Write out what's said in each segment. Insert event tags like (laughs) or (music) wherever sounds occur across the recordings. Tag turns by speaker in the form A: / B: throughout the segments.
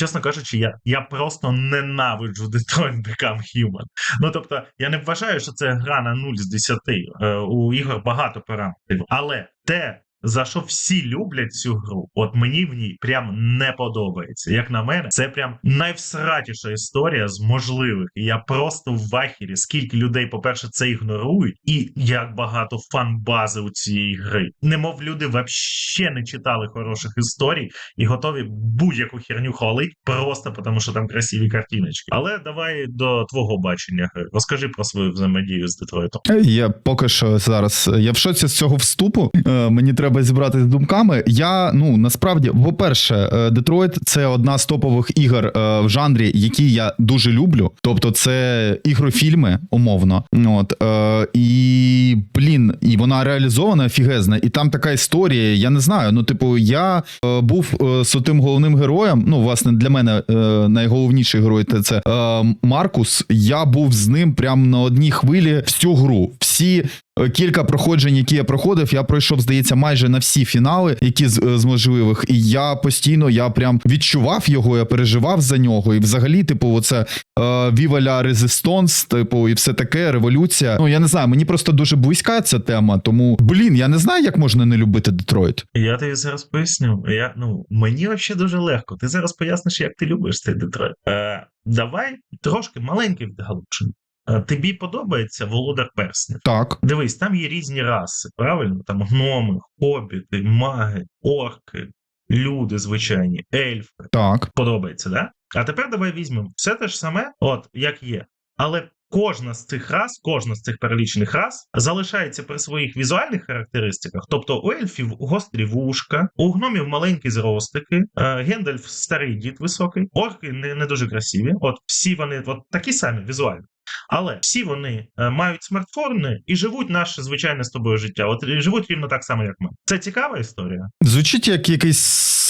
A: чесно кажучи, я, я просто ненавиджу Detroit Become Human. Ну тобто, я не вважаю, що це гра на 0 з 10. Е, у ігор багато параметрів. Але те, за що всі люблять цю гру, от мені в ній прям не подобається. Як на мене, це прям найвсратіша історія з можливих. І я просто в вахірі, скільки людей, по-перше, це ігнорують, і як багато фан-бази у цієї гри. Немов люди вообще не читали хороших історій і готові будь-яку херню хвалить, просто тому, що там красиві картиночки. Але давай до твого бачення гри. Розкажи про свою взаємодію з Детройтом.
B: Я поки що зараз я в шоці з цього вступу. Е, Мені треба зібратися з думками. Я ну насправді, по-перше, е, Детройт це одна з топових ігор е, в жанрі, які я дуже люблю. Тобто, це ігрофільми, умовно. От е, і блін, і вона реалізована офігезна. І там така історія. Я не знаю. Ну, типу, я був з тим головним героєм. Ну, власне, для мене найголовніший герой це- це Маркус. Я був з ним прямо на одній хвилі всю гру. Всі кілька проходжень, які я проходив, я пройшов, здається, майже на всі фінали, які з, е, з можливих. І я постійно я прям відчував його, я переживав за нього. І взагалі, типу, оце Віваля Резистонс, типу, і все таке, революція. Ну я не знаю, мені просто дуже близька ця тема. Тому блін, я не знаю, як можна не любити Детройт.
A: Я тобі зараз поясню. Я, ну, мені взагалі дуже легко. Ти зараз поясниш, як ти любиш цей Детройт. Е, давай трошки маленький вдалучення. Е, тобі подобається Володар Перснів?
B: Так,
A: Дивись, там є різні раси, правильно? Там гноми, хобіти, маги, орки, люди звичайні, ельфи.
B: так.
A: Подобається, да? А тепер давай візьмемо все те ж саме, от як є. Але кожна з цих рас, кожна з цих перелічених рас залишається при своїх візуальних характеристиках. Тобто у ельфів гострі вушка, у гномів маленькі зростики, е, Гендальф старий дід високий, орки не, не дуже красиві. От всі вони от такі самі візуально. Але всі вони е, мають смартфони і живуть наше звичайне з тобою життя. От живуть рівно так само, як ми. Це цікава історія.
B: Звучить як якийсь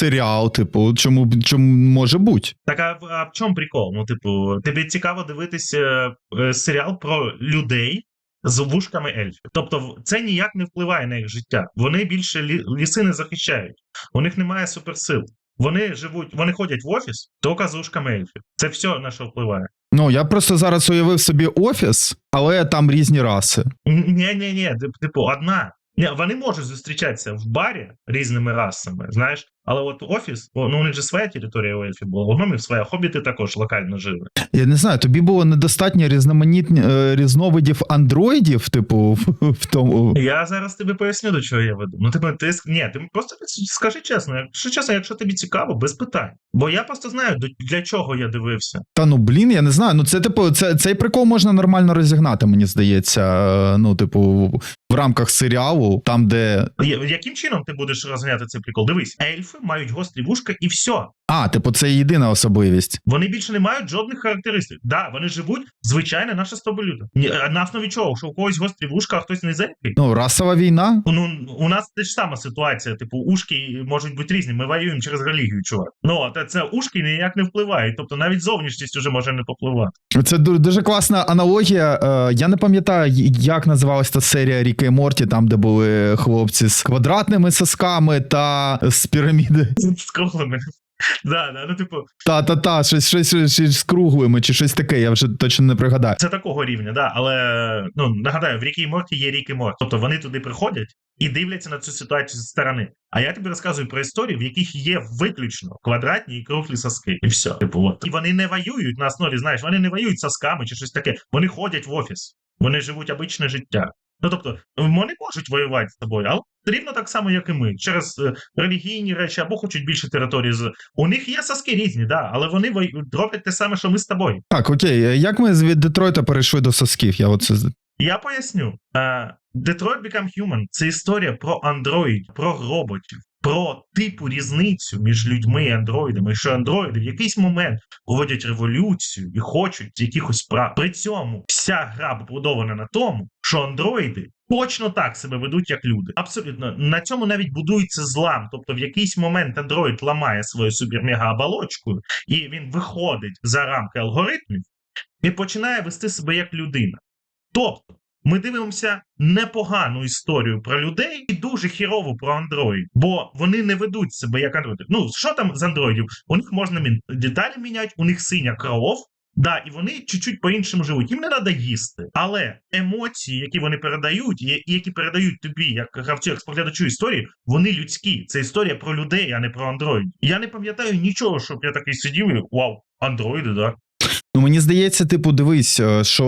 B: серіал, типу, чому, чому може бути?
A: Так, а, в- а в чому прикол? Ну, типу, тобі цікаво дивитися е, серіал про людей з вушками ельфів. Тобто, це ніяк не впливає на їх життя. Вони більше лі, ліси не захищають. У них немає суперсил. Вони живуть, вони ходять в офіс тільки з вушками ельфів. Це все на що впливає.
B: Ну, я просто зараз уявив собі офіс, але там різні раси.
A: Ні, ні, ні, типу, одна. Ні, вони можуть зустрічатися в барі різними расами, знаєш, але от офіс, ну у них же своя територія у ельфів була, у гномів своя, хобіти також локально жили.
B: Я не знаю, тобі було недостатньо різноманітні е, різновидів андроїдів, типу, в, в тому.
A: Я зараз тобі поясню, до чого я веду. Ну, типу, ти ні, ти просто скажи чесно, якщо чесно, якщо тобі цікаво, без питань. Бо я просто знаю, для чого я дивився.
B: Та ну блін, я не знаю. Ну це типу, це цей прикол можна нормально розігнати, мені здається. е, Ну, типу, в рамках серіалу, там, де.
A: Яким чином ти будеш розганяти цей прикол? Дивись, ельфи мають гострі вушка і все.
B: А, типу, це єдина особливість.
A: Вони більше не мають жодних характеристик. Да, вони живуть звичайне наше з тобою люди. Ні, На основі чого? Що у когось гострі вушка, а хтось не зельфий?
B: Ну, расова війна.
A: Ну, у нас те ж сама ситуація. Типу, ушки можуть бути різні. Ми воюємо через релігію, чувак. Ну, а це ушки ніяк не впливають. Тобто навіть зовнішність уже може не попливати.
B: Це дуже класна аналогія. Е, Я не пам'ятаю, як називалась та серія Ріка і Морті, там, де були хлопці з квадратними сосками та з піраміди.
A: З круглими. Да, да, ну типу,
B: Та, та, та, щось, щось, щось, щось з круглими чи щось таке, я вже точно не пригадаю.
A: це такого рівня, да. Але ну нагадаю, в Рікі і Морті є Рік і Морті. Тобто вони туди приходять і дивляться на цю ситуацію зі сторони. А я тобі розказую про історії, в яких є виключно квадратні і круглі соски. І все. Типу, от. І вони не воюють на основі, знаєш, вони не воюють сосками чи щось таке. Вони ходять в офіс. Вони живуть обичне життя. Ну тобто, вони можуть воювати з тобою, але рівно так само, як і ми, через е, релігійні речі або хочуть більше території. У них є соски різні, да, але вони роблять те саме, що ми з тобою.
B: Так, окей, е, як ми від Детройта перейшли до сосків? Я оце...
A: Я поясню. Е, Detroit Become Human це історія про андроїдів, про роботів, про типу різницю між людьми і андроїдами, що андроїди в якийсь момент проводять революцію і хочуть якихось прав. При цьому вся гра побудована на тому, що андроїди. Точно так себе ведуть, як люди. Абсолютно на цьому навіть будується злам. Тобто, в якийсь момент андроїд ламає свою супермега-оболочку, і він виходить за рамки алгоритмів і починає вести себе як людина. Тобто, Ми дивимося непогану історію про людей і дуже хірову про андроїд, бо вони не ведуть себе як андроїди. Ну що там з андроїдів? У них можна деталі міняти, у них синя кров. Да, і вони чуть-чуть по-іншому живуть. Їм не треба їсти. Але емоції, які вони передають, і які передають тобі, як гравцю, як споглядачу історії, вони людські. Це історія про людей, а не про андроїдів. Я не пам'ятаю нічого, щоб я такий сидів і вау, андроїди, да.
B: Ну, мені здається, типу, дивись, е, що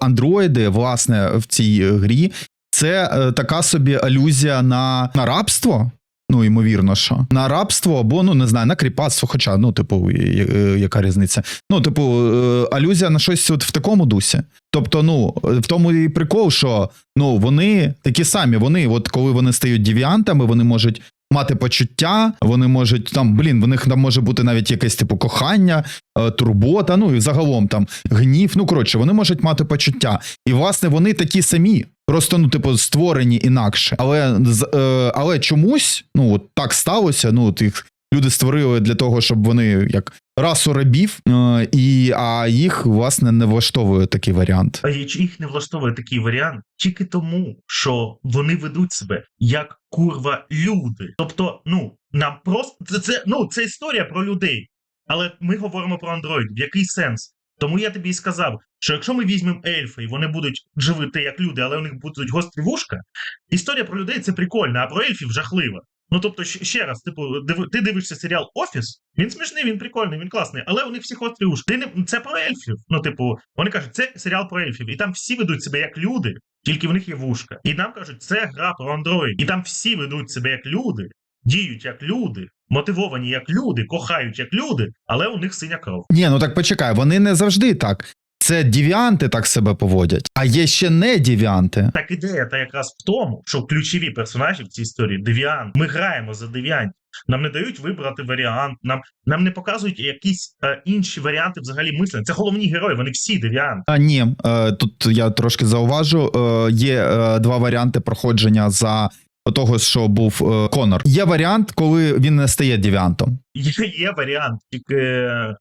B: е, андроїди, власне, в цій е, грі, це е, така собі алюзія на, на рабство. Ну, ймовірно, що на рабство, або ну не знаю, на кріпацтво, хоча, ну, типу, е, яка різниця? Ну, типу, е, алюзія на щось от в такому дусі. Тобто, ну, в тому і прикол, що ну, вони такі самі, вони, от коли вони стають девіантами, вони можуть мати почуття, вони можуть там, блін, в них там може бути навіть якесь типу кохання, е, турбота, ну і загалом там гнів. Ну коротше, вони можуть мати почуття. І власне вони такі самі. Просто, ну, типу, створені інакше. Але, е, але чомусь, ну, от так сталося. Ну, їх люди створили для того, щоб вони як расу рабів, е, і, а їх, власне, не влаштовує такий варіант.
A: А їх не влаштовує такий варіант тільки тому, що вони ведуть себе як курва люди. Тобто, ну нам просто це, це ну це історія про людей. Але ми говоримо про андроїдів. Який сенс? Тому я тобі і сказав, що якщо ми візьмемо ельфи, і вони будуть живити як люди, але у них будуть гострі вушка, історія про людей це прикольно, а про ельфів жахлива. Ну тобто, ще раз, типу, диви, ти дивишся серіал Офіс, він смішний, він прикольний, він класний, але у них всі гострі ушки. Ти не це про ельфів. Ну, типу, вони кажуть, це серіал про ельфів, і там всі ведуть себе як люди, тільки в них є вушка. І нам кажуть, це гра про андроїд. І там всі ведуть себе як люди, діють як люди, мотивовані як люди, кохають як люди, але у них синя кров.
B: Ні, ну так почекай, вони не завжди так. Це девіанти так себе поводять, а є ще не девіанти.
A: Так ідея та якраз в тому, що ключові персонажі в цій історії девіант. Ми граємо за девіантів. Нам не дають вибрати варіант, нам, нам не показують якісь е, інші варіанти взагалі мислення. Це головні герої, вони всі девіанти.
B: А ні, е, тут я трошки зауважу. е, Є е, два варіанти проходження за того, що був е, Конор. Є варіант, коли він не стає девіантом.
A: Є, є варіант, тільки е,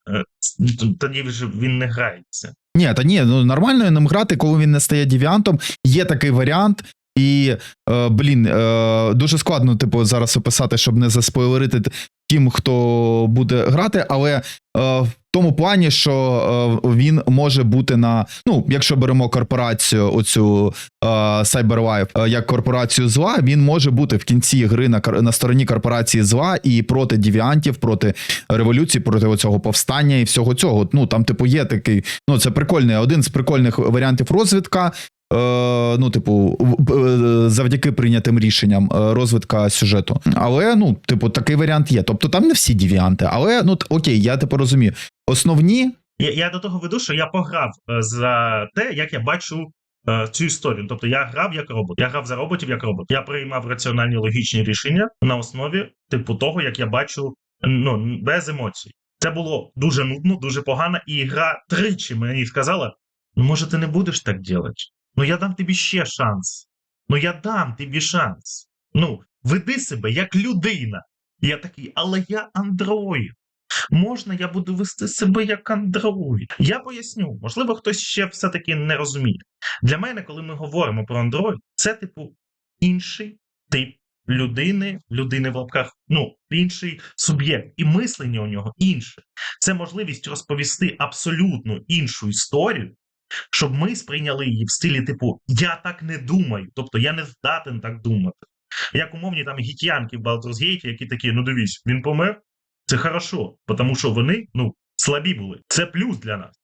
A: т- тоді вже він не грається.
B: Ні, та ні, ну нормально ним грати, коли він не стає девіантом. Є такий варіант. І е, блін, е, дуже складно, типу, зараз описати, щоб не заспойлерити тим, хто буде грати, але е, в тому плані, що е, він може бути на ну, якщо беремо корпорацію, оцю е, CyberLife, е, як корпорацію зла, він може бути в кінці гри на, на стороні корпорації зла і проти девіантів, проти революції, проти оцього повстання і всього цього. Ну там, типу, є такий. Ну, це прикольний один з прикольних варіантів розвідка. Е, ну, типу, е, завдяки прийнятим рішенням е, розвитка сюжету. Але, ну, типу, такий варіант є. Тобто там не всі девіанти, але ну окей, я типу розумію. Основні
A: Я, я до того веду, що я пограв за те, як я бачу е, цю історію. Тобто я грав як робот. Я грав за роботів як робот. Я приймав раціональні логічні рішення на основі типу того, як я бачу ну, без емоцій. Це було дуже нудно, дуже погано, і гра тричі мені сказала: ну, може, ти не будеш так робити? Ну, я дам тобі ще шанс. Ну, я дам тобі шанс. Ну, веди себе як людина. Я такий, але я андроїд. Можна, я буду вести себе як андроїд. Я поясню, можливо, хтось ще все-таки не розуміє. Для мене, коли ми говоримо про андроїд, це типу інший тип людини, людини в лапках, ну, інший суб'єкт, і мислення у нього інше. Це можливість розповісти абсолютно іншу історію, щоб ми сприйняли її в стилі, типу, я так не думаю, тобто я не здатен так думати. Як умовні там гітянки в Baldur's які такі, ну дивись, він помер, це хорошо, тому що вони ну, слабі були. Це плюс для нас.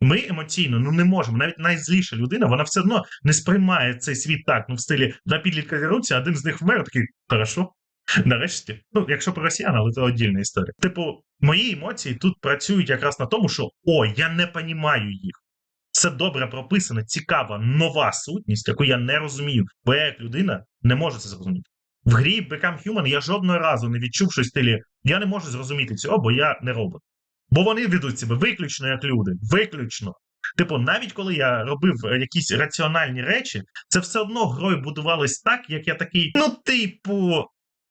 A: Ми емоційно ну не можемо. Навіть найзліша людина, вона все одно не сприймає цей світ так. Ну, в стилі два підлітка діруться, один з них вмер, такий хорошо. Нарешті, ну якщо про росіян, але це отдільна історія. Типу, мої емоції тут працюють якраз на тому, що о, я не понімаю їх. Це добре прописана, цікава, нова сутність, яку я не розумію, бо я як людина не можу це зрозуміти. В грі Become Human я жодного разу не відчув щось в стилі. Я не можу зрозуміти цього, бо я не робот. Бо вони ведуть себе виключно як люди. Виключно. Типу, навіть коли я робив е, якісь раціональні речі, це все одно грою будувалось так, як я такий. Ну, типу,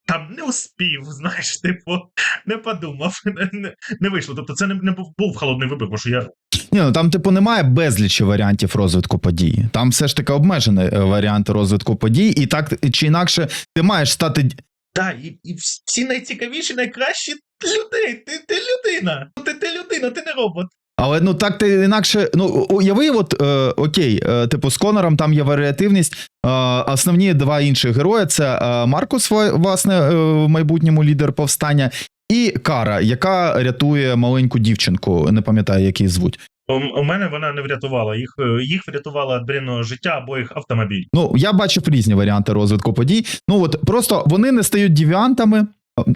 A: там не успів, (laughs) знаєш, типу, не подумав, (laughs) не, не, не вийшло. Тобто це не, не був, був холодний вибір, бо що я
B: Ні, ну там, типу, немає безлічі варіантів розвитку подій. Там все ж таки обмежений е, варіант розвитку подій, і так чи інакше ти маєш стати
A: Так, і, і всі найцікавіші, найкращі людей. Ти, ти людина. Ти, ти людина, ти не робот.
B: Але ну так ти інакше. Ну уяви, от е, окей, е, типу, з Конором там є варіативність. Е, основні два інших герої це е, Маркус, власне, е, в майбутньому лідер повстання, і Кара, яка рятує маленьку дівчинку. Не пам'ятаю, як її звуть.
A: У, мене вона не врятувала. Їх, е, їх врятувала від життя або їх автомобіль.
B: Ну, я бачив різні варіанти розвитку подій. Ну от просто вони не стають девіантами,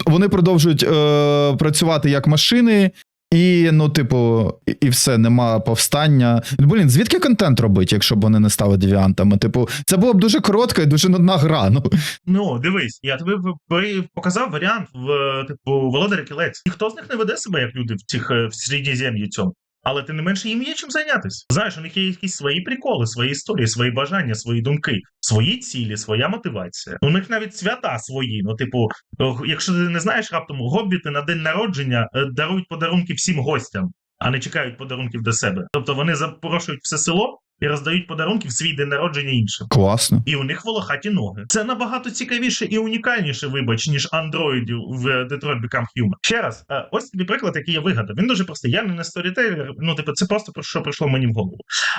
B: вони продовжують е, працювати як машини. І, ну, типу, і, все, нема повстання. Блін, звідки контент робити, якщо б вони не стали девіантами? Типу, це було б дуже коротка і дуже нудна гра. Ну,
A: Ну, дивись, я тобі показав варіант в типу Володаря Кілець. Ніхто з них не веде себе як люди в цих е, в Середньозем'ї цьому. Але тим не менше їм є чим зайнятися. Знаєш, у них є якісь свої приколи, свої історії, свої бажання, свої думки, свої цілі, своя мотивація. У них навіть свята свої. Ну, типу, якщо ти не знаєш раптом, гобіти на день народження е, дарують подарунки всім гостям, а не чекають подарунків до себе. Тобто вони запрошують все село і роздають подарунки в свій день народження іншим.
B: класно.
A: І у них волохаті ноги. Це набагато цікавіше і унікальніше, вибач, ніж андроїдів в Detroit Become Human. Ще раз, е, ось тобі приклад, який я вигадав. Він дуже простий. Я не на сторітейлер, ну типу, це просто про що прийшло мені в голову.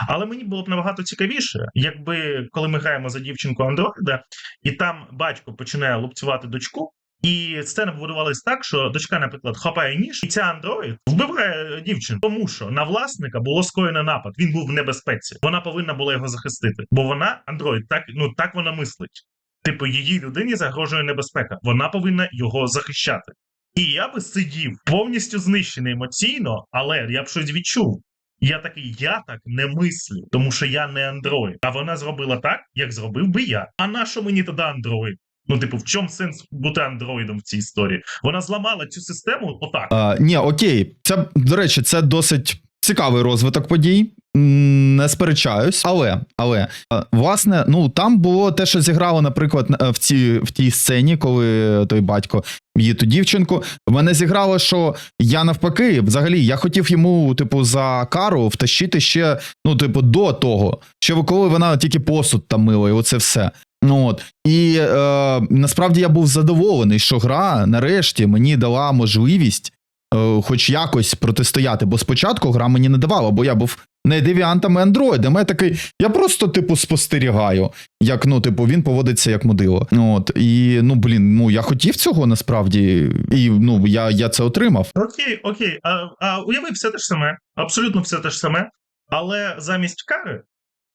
A: Але мені було б набагато цікавіше, якби коли ми граємо за дівчинку андроїда, і там батько починає лупцювати дочку. І сцена побудувалась так, що дочка, наприклад, хапає ніж, і ця андроїд вбиває дівчину, тому що на власника було скоєно напад. Він був в небезпеці. Вона повинна була його захистити, бо вона андроїд, так ну так вона мислить. Типу, її людині загрожує небезпека. Вона повинна його захищати. І я би сидів повністю знищений емоційно, але я б щось відчув. Я такий, я так не мислю, тому що я не андроїд. А вона зробила так, як зробив би я. А на що мені тоді андроїд? Ну, типу, в чому сенс бути андроїдом в цій історії? Вона зламала цю систему отак.
B: А, ні, окей, це до речі, це досить цікавий розвиток подій. Не сперечаюсь, але але власне, ну там було те, що зіграло, наприклад, в ці в тій сцені, коли той батько б'є ту дівчинку. В мене зіграло, що я навпаки, взагалі, я хотів йому, типу, за кару втащити ще, ну, типу, до того, що коли вона тільки посуд там мила, і оце все. Ну от і е, насправді я був задоволений, що гра нарешті мені дала можливість е, хоч якось протистояти, бо спочатку гра мені не давала, бо я був не девіантами андроїдом. Я такий, я просто, типу, спостерігаю, як ну, типу, він поводиться як мудило. От і ну блін, ну я хотів цього насправді, і ну я, я це отримав.
A: Окей, окей. А, а уяви все те ж саме, абсолютно все те ж саме, але замість кари,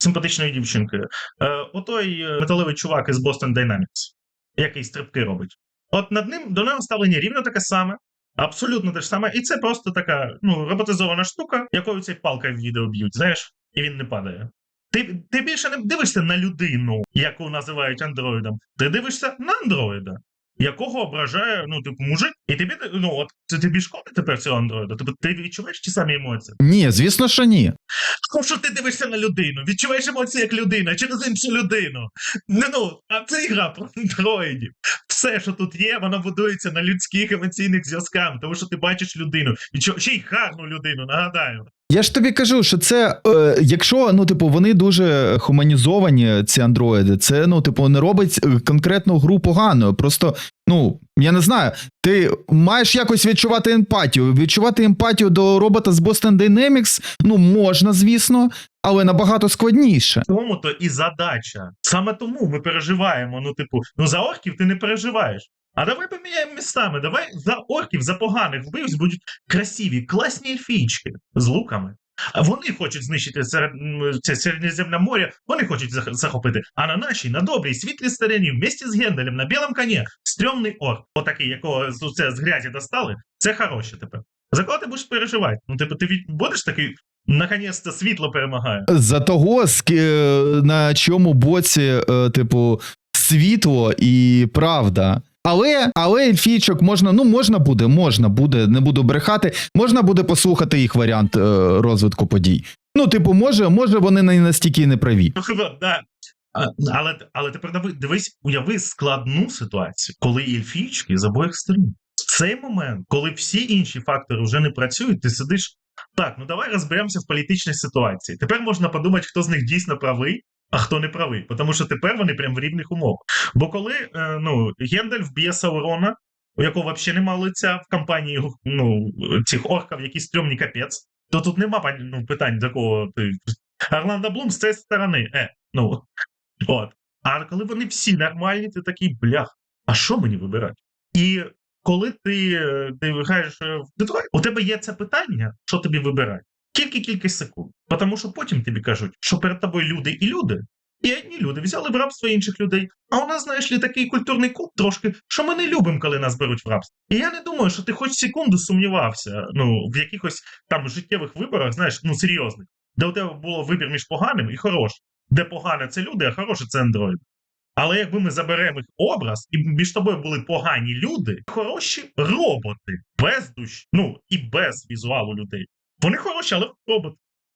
A: симпатичної дівчинки, е, отой е, металевий чувак із Boston Dynamics, який стрибки робить. От над ним до нього ставлення рівно таке саме, абсолютно те ж саме, і це просто така ну, роботизована штука, якою цей палка в відео б'ють, знаєш, і він не падає. Ти, ти більше не дивишся на людину, яку називають андроїдом. Ти дивишся на андроїда, якого ображає ну, типу, мужик, і тобі ну от це тобі шкода тепер цього андроїда. Тобто ти відчуваєш ті самі емоції.
B: Ні, звісно, що ні.
A: Тому що ти дивишся на людину, відчуваєш емоції як людина, через іншу людину. Не ну, а це ігра про андроїдів. Все, що тут є, воно будується на людських емоційних зв'язках, тому що ти бачиш людину, і ще й гарну людину, нагадаю.
B: Я ж тобі кажу, що це, е, якщо ну, типу, вони дуже хуманізовані, ці андроїди, це ну, типу, не робить е, конкретну гру поганою. Просто, ну, я не знаю, ти маєш якось відчувати емпатію. Відчувати емпатію до робота з Boston Dynamics, ну, можна, звісно, але набагато складніше.
A: Тому то і задача. Саме тому ми переживаємо. Ну, типу, ну за орків ти не переживаєш. А давай поміняємо містами. Давай за орків, за поганих вбивць будуть красиві, класні ельфійчики з луками. Вони хочуть знищити серед, це Середземне море, вони хочуть захопити. А на нашій, на добрій, світлій стороні, вместе з Генделем, на білому коні, стрьомний орк, отакий, якого це з грязі достали, це хороше тепер. За кого ти будеш переживати? Ну, типу, ти будеш такий, наконець-то світло перемагає.
B: За того, на чому боці, е, типу, світло і правда. Але, але ельфійчок можна, ну можна буде, можна буде, не буду брехати, можна буде послухати їх варіант е, розвитку подій. Ну, типу, може, може, вони не настільки не праві.
A: Ну, да. Але, але тепер дивись, уяви складну ситуацію, коли ельфійчики з обох сторін. В цей момент, коли всі інші фактори вже не працюють, ти сидиш. Так, ну давай розберемося в політичній ситуації. Тепер можна подумати, хто з них дійсно правий, а хто не правий. Тому що тепер вони прям в рівних умовах. Бо коли е, ну, Гендальф б'є Саурона, у якого взагалі нема лиця в компанії ну, цих орків, які стрьомні капець, то тут нема ну, питань, до кого. Орландо Блум з цієї сторони. Е, ну, от. А коли вони всі нормальні, ти такий блях. А що мені вибирати? І коли ти, е, ти граєш е, в Детройт, у тебе є це питання, що тобі вибирати. Тільки кілька секунд. Тому що потім тобі кажуть, що перед тобою люди і люди. І одні люди взяли в рабство інших людей. А у нас, знаєш ли, такий культурний культ трошки, що ми не любимо, коли нас беруть в рабство. І я не думаю, що ти хоч секунду сумнівався ну, в якихось там життєвих виборах, знаєш, ну серйозних, де у тебе було вибір між поганим і хорошим. Де погане це люди, а хороше це андроїди. Але якби ми заберемо їх образ, і між тобою були погані люди, хороші роботи, без душ, ну і без візуалу людей. Вони хороші, але.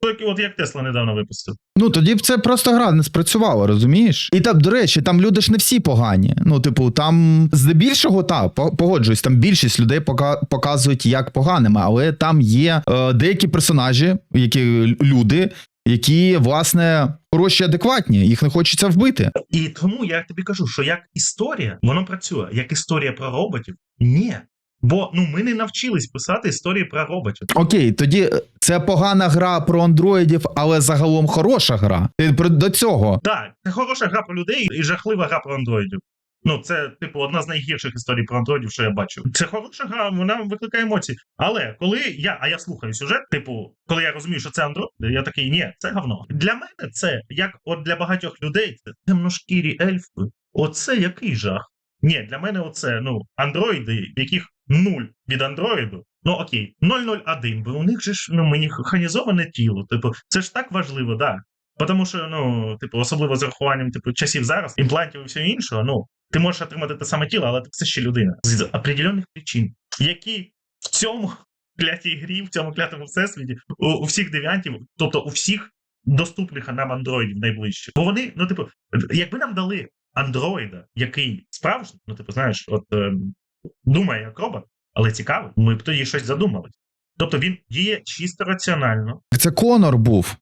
A: Тільки от як Тесла недавно випустив.
B: Ну тоді б це просто гра не спрацювала, розумієш? І так, до речі, там люди ж не всі погані. Ну, типу, там здебільшого по- погоджуюсь, там більшість людей пока- показують як поганими, але там є е, деякі персонажі, які люди, які, власне, хороші, адекватні, їх не хочеться вбити.
A: І тому я тобі кажу, що як історія, воно працює. Як історія про роботів, ні. Бо ну ми не навчились писати історії про роботів.
B: Окей, тоді е, це погана гра про андроїдів, але загалом хороша гра. Ти про- до цього.
A: Так, це хороша гра про людей і жахлива гра про андроїдів. Ну, це, типу, одна з найгірших історій про андроїдів, що я бачу. Це хороша гра, вона викликає емоції. Але коли я, а я слухаю сюжет, типу, коли я розумію, що це андроїд, я такий, ні, це говно. Для мене це, як от для багатьох людей, це темношкірі ельфи. Оце який жах. Ні, для мене оце, ну, андроїди, яких нуль від андроїду. Ну окей, 001, бо у них же ж ну, механізоване тіло. Типу, це ж так важливо, да. Тому що, ну, типу, особливо з урахуванням типу, часів зараз, імплантів і всього іншого, ну, ти можеш отримати те саме тіло, але ти все ще людина з определених причин, які в цьому (laughs) клятій грі, в цьому клятому всесвіті, у, у всіх девіантів, тобто у всіх доступних нам андроїдів найближчих. Бо вони, ну, типу, якби нам дали андроїда, який справжній, ну, типу, знаєш, от ем, думає як робот, але цікавий, ми б тоді щось задумались. Тобто він діє чисто раціонально.
B: Це Конор був.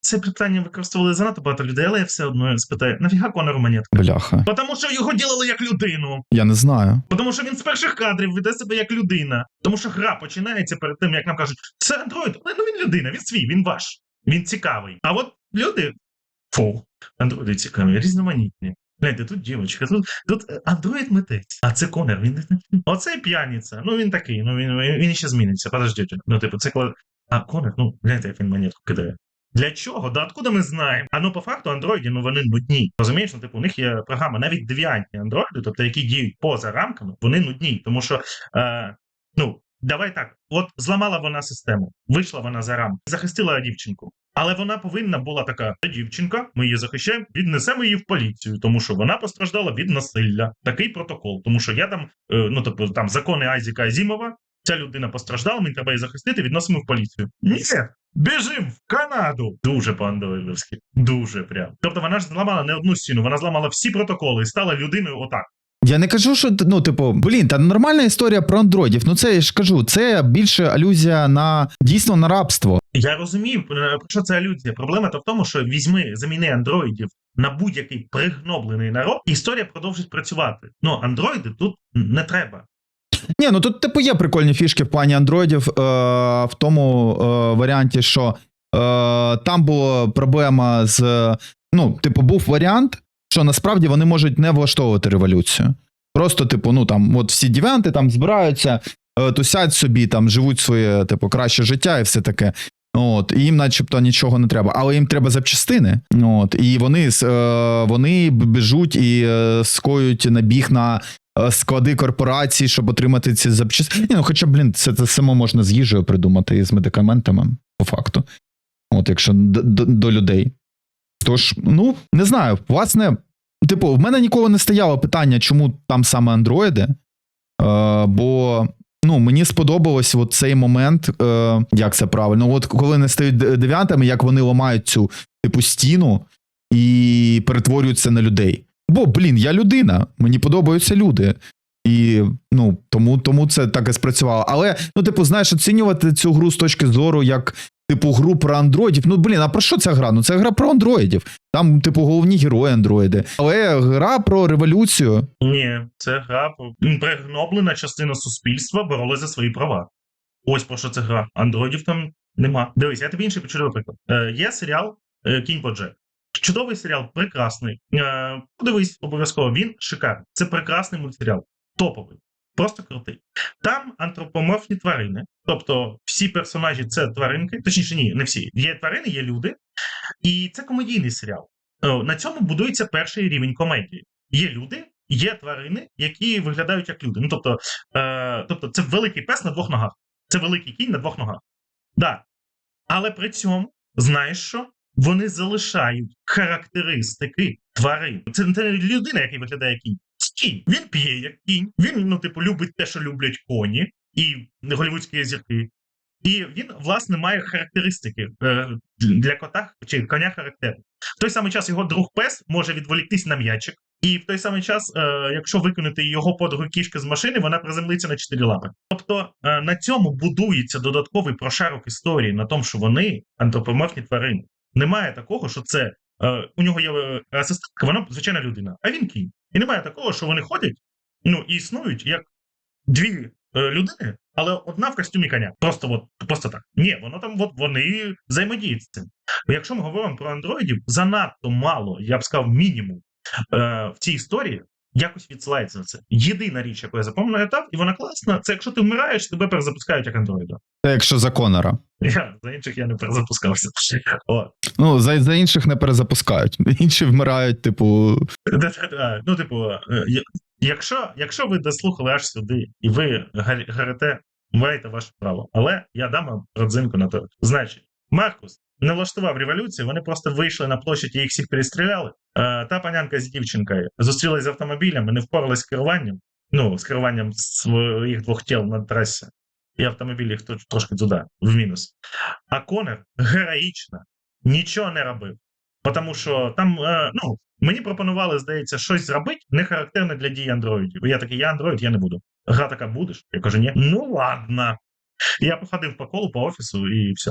A: Це питання використовували занадто багато людей, але я все одно спитаю, нафіга Конору монетка?
B: Бляха.
A: Тому що його ділили як людину.
B: Я не знаю.
A: Тому що він з перших кадрів веде себе як людина. Тому що гра починається перед тим, як нам кажуть, це андроїд, але ну він людина, він свій, він ваш, він цікавий. А от люди, фу, андроїди цікаві, різноманітні. Гляньте, тут дівчинка, тут, тут е, андроїд митець, а це конер. Він (laughs) оцей п'яниця. Ну він такий, ну він, він, ще зміниться. Подождіть. Ну, типу, це коли. А конер, ну гляньте, як він монетку кидає. Для чого? Да откуда ми знаємо? А ну по факту андроїді, ну вони нудні. Розумієш, ну типу, у них є програма, навіть девіантні андроїди, тобто які діють поза рамками, вони нудні. Тому що, е, ну, давай так, от зламала вона систему, вийшла вона за рамки, захистила дівчинку. Але вона повинна була така «Це дівчинка, ми її захищаємо, віднесемо її в поліцію, тому що вона постраждала від насилля. Такий протокол. Тому що я там, е, ну тобто там закони Айзіка Азімова, ця людина постраждала, мені треба її захистити, відносимо в поліцію. Ні, біжим в Канаду. Дуже по-андроїдовськи. Дуже прям. Тобто вона ж зламала не одну стіну, вона зламала всі протоколи і стала людиною отак.
B: Я не кажу, що ну, типу, блін, та нормальна історія про андроїдів. Ну це я ж кажу, це більше алюзія на дійсно на рабство.
A: Я розумію, е, про що це алюзія. Проблема то в тому, що візьми, заміни андроїдів на будь-який пригноблений народ, і історія продовжить працювати. Ну, андроїди тут не треба.
B: Ні, ну тут типу є прикольні фішки в плані андроїдів е, в тому е, варіанті, що е, там була проблема з. Ну, типу, був варіант, що насправді вони можуть не влаштовувати революцію. Просто, типу, ну там, от всі дев'янти там збираються, е, тусять собі, там живуть своє, типу, краще життя і все таке. От, і їм, начебто, нічого не треба, але їм треба запчастини. От, і вони, е, вони біжуть і е, скоюють набіг на е, склади корпорацій, щоб отримати ці запчастини. Ну, хоча, блін, це, це само можна з їжею придумати і з медикаментами, по факту. От, якщо до, до, до людей. Тож, ну, не знаю, власне, типу, в мене ніколи не стояло питання, чому там саме андроїди. Е, бо ну, мені сподобалось от цей момент, е, як це правильно. От коли вони стають де- дев'ятами, як вони ламають цю типу стіну, і перетворюються на людей. Бо, блін, я людина, мені подобаються люди. І ну тому, тому це так і спрацювало. Але ну, типу, знаєш, оцінювати цю гру з точки зору як типу гру про андроїдів. Ну блін, а про що ця гра? Ну це гра про андроїдів. Там, типу, головні герої андроїди. Але гра про революцію.
A: Ні, це гра про- пригноблена частина суспільства боролась за свої права. Ось про що це гра. Андроїдів там нема. Дивись, я тобі інший чудовий приклад. Е, є серіал е, Кінь Боджек. Чудовий серіал, прекрасний. Е, подивись, обов'язково він шикарний. Це прекрасний мультсеріал. Топовий. Просто крутий. Там антропоморфні тварини, тобто всі персонажі це тваринки, точніше, ні, не всі. Є тварини, є люди, і це комедійний серіал. Е, На цьому будується перший рівень комедії. Є люди, є тварини, які виглядають як люди. Ну тобто, е, тобто це великий пес на двох ногах, це великий кінь на двох ногах. Да. Але при цьому, знаєш що? Вони залишають характеристики тварин. Це, не людина, який виглядає кінь. Кінь. Він п'є як кінь. Він, ну, типу, любить те, що люблять коні і голівудські зірки. І він, власне, має характеристики е, для кота чи коня характерні. В той самий час його друг пес може відволіктись на м'ячик, і в той самий час, е, якщо викинути його подругу кішки з машини, вона приземлиться на чотири лапи. Тобто е, на цьому будується додатковий прошарок історії на тому, що вони антропоморфні тварини. Немає такого, що це у нього є е, асистентка, вона звичайна людина, а він кінь. І немає такого, що вони ходять ну і існують як дві е, людини, але одна в костюмі коня. Просто от, просто так. Ні, воно там от вони взаємодіють з цим. Якщо ми говоримо про андроїдів, занадто мало, я б сказав, мінімум е, в цій історії якось відсилається на це. Єдина річ, яку я запам'ятав, і вона класна, це якщо ти вмираєш, тебе перезапускають як андроїда.
B: Це якщо за Конора.
A: Я за інших я не перезапускався. От.
B: Ну, за, за інших не перезапускають. (laughs) Інші вмирають, типу.
A: Ну, типу, е, якщо, якщо ви дослухали аж сюди, і ви гар- гарите, маєте ваше право. Але я дам вам родзинку на то. Значить, Маркус не влаштував революцію, вони просто вийшли на площадь і їх всіх перестріляли. Е, та панянка з дівчинкою зустрілась з автомобілями, не впоралась з керуванням. Ну, з керуванням своїх двох тіл на трасі. І автомобіль їх трошки туди, в мінус. А Конор героїчно нічого не робив. Тому що там, е, ну, мені пропонували, здається, щось зробити не характерне для дії андроїдів. Я такий, я андроїд, я не буду. Гра така будеш? Я кажу, ні. Ну ладно. Я походив по колу, по офісу і все.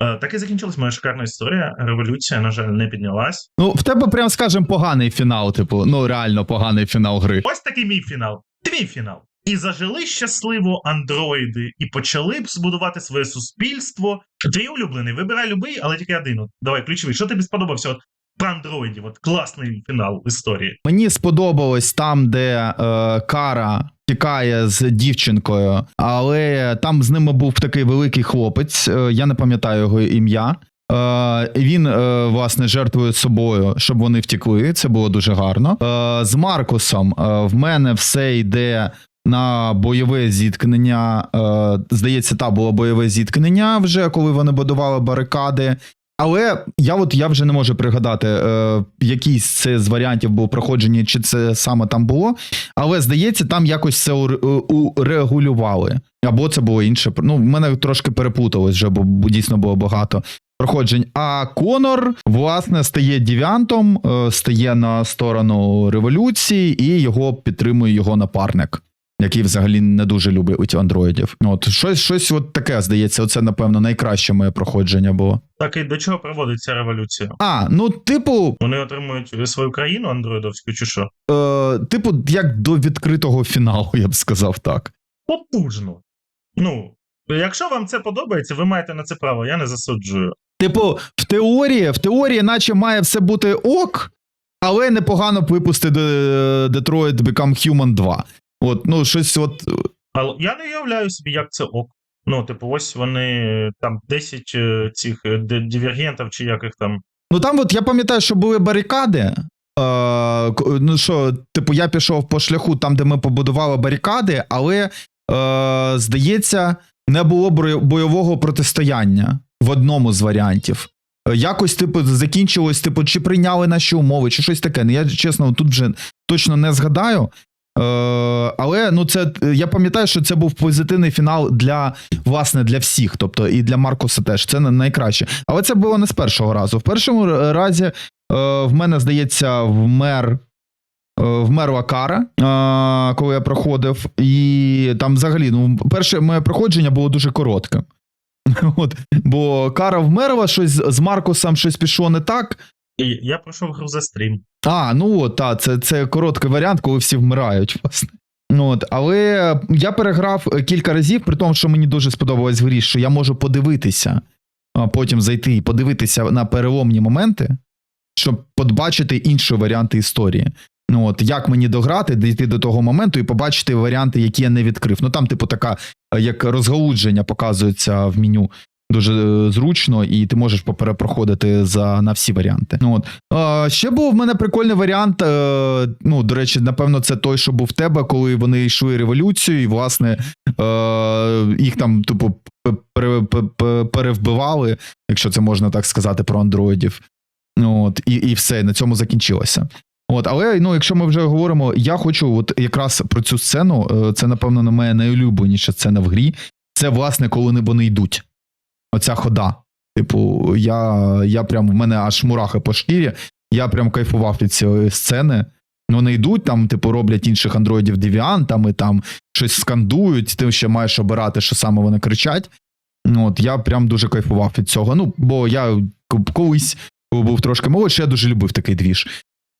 A: Е, так і закінчилась моя шикарна історія. Революція, на жаль, не піднялась.
B: Ну, в тебе, прям скажем, поганий фінал, типу, ну реально поганий фінал гри.
A: Ось такий мій фінал. Твій фінал. І зажили щасливо андроїди, і почали б збудувати своє суспільство. Твій улюблений, вибирай любий, але тільки один. От, давай, ключовий. Що тобі сподобався? От про андроїдів, от класний фінал історії.
B: Мені сподобалось там, де е, Кара тікає з дівчинкою, але там з ними був такий великий хлопець, е, я не пам'ятаю його ім'я. Е, він, е, власне, жертвує собою, щоб вони втекли. Це було дуже гарно. З Маркусом в мене все йде на бойове зіткнення. Здається, та було бойове зіткнення вже, коли вони будували барикади. Але я от я вже не можу пригадати, е, якийсь це з варіантів було проходження, чи це саме там було. Але здається, там якось це урегулювали. Або це було інше. Ну, в мене трошки переплуталось вже, бо дійсно було багато проходжень. А Конор, власне, стає дев'янтом, е, стає на сторону революції, і його підтримує його напарник. Який взагалі не дуже любить андроїдів. От щось, щось от таке здається. Оце, напевно, найкраще моє проходження було.
A: Так і до чого приводить ця революція?
B: А, ну, типу,
A: Вони отримують свою країну андроїдовську, чи що?
B: е, типу, як до відкритого фіналу, я б сказав так.
A: Потужно. Ну, якщо вам це подобається, ви маєте на це право, я не засуджую.
B: Типу, в теорії, в теорії, наче має все бути ок, але непогано б випустити е, Detroit Become Human 2. От, ну, щось от.
A: Але я не уявляю собі, як це ок. Ну, типу, ось вони там 10 е, цих е, дивергентів, чи як їх там.
B: Ну там, от я пам'ятаю, що були барикади. Е, ну що, типу, я пішов по шляху там, де ми побудували барикади, але е, здається, не було бойового протистояння в одному з варіантів. Е, Якось, типу, закінчилось, типу, чи прийняли наші умови, чи щось таке. Ну, Я чесно, тут вже точно не згадаю. Е, але ну це я пам'ятаю, що це був позитивний фінал для власне для всіх, тобто і для Маркуса теж це найкраще. Але це було не з першого разу. В першому разі в мене, здається, вмер. е, Вмерла кара, е, коли я проходив, і там взагалі, ну, перше моє проходження було дуже коротке. (laughs) От, бо кара вмерла, щось з Маркусом щось пішло не так.
A: Я пройшов гру за стрім.
B: А, ну от, та, це, це короткий варіант, коли всі вмирають, (laughs) власне. Ну, от, але я переграв кілька разів, при тому, що мені дуже сподобалось в грі, що я можу подивитися, а потім зайти і подивитися на переломні моменти, щоб побачити інші варіанти історії. Ну, от, як мені дограти, дійти до того моменту і побачити варіанти, які я не відкрив. Ну там, типу, така, е, як розгалудження показується в меню. Дуже е, зручно, і ти можеш поперепроходити за на всі варіанти. Ну от Е, ще був в мене прикольний варіант. Е, ну, до речі, напевно, це той, що був в тебе, коли вони йшли революцію, і власне е, їх там, типу, пере, пере, перевбивали, якщо це можна так сказати, про андроїдів. Ну, От, і, і все, на цьому закінчилося. От, але ну, якщо ми вже говоримо, я хочу от якраз про цю сцену. е, Це, напевно, на мене найулюбленіша сцена в грі. Це, власне, коли вони йдуть. Оця хода. Типу, я, я прям в мене аж мурахи по шкірі. Я прям кайфував від цієї сцени. Вони йдуть, там, типу, роблять інших андроїдів девіантами, там щось скандують, ти ще маєш обирати, що саме вони кричать. Ну, От я прям дуже кайфував від цього. Ну, бо я колись, коли був трошки молодший, я дуже любив такий двіж.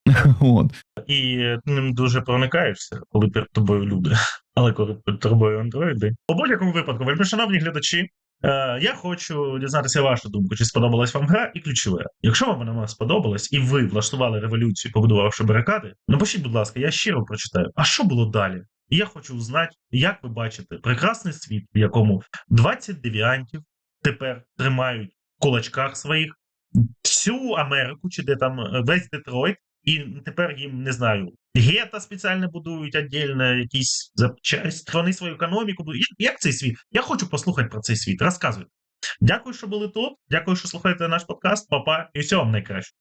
B: (laughs) От.
A: І ним дуже проникаєшся, коли перед тобою люди, але коли перед тобою андроїди. У будь-якому випадку, вельми шановні глядачі, е, я хочу дізнатися вашу думку, чи сподобалась вам гра і ключове. Якщо вам вона сподобалась і ви влаштували революцію, побудувавши барикади, напишіть, будь ласка, я щиро прочитаю. А що було далі? І я хочу узнати, як ви бачите прекрасний світ, в якому 20 девіантів тепер тримають в кулачках своїх всю Америку, чи де там е, весь Детройт. І тепер їм не знаю, гета спеціально будують віддільно, якісь запчасть. Вони свою економіку будують. Як, як цей світ? Я хочу послухати про цей світ. Розказуйте. Дякую, що були тут. Дякую, що слухаєте наш подкаст. Папа, і всього вам найкраще.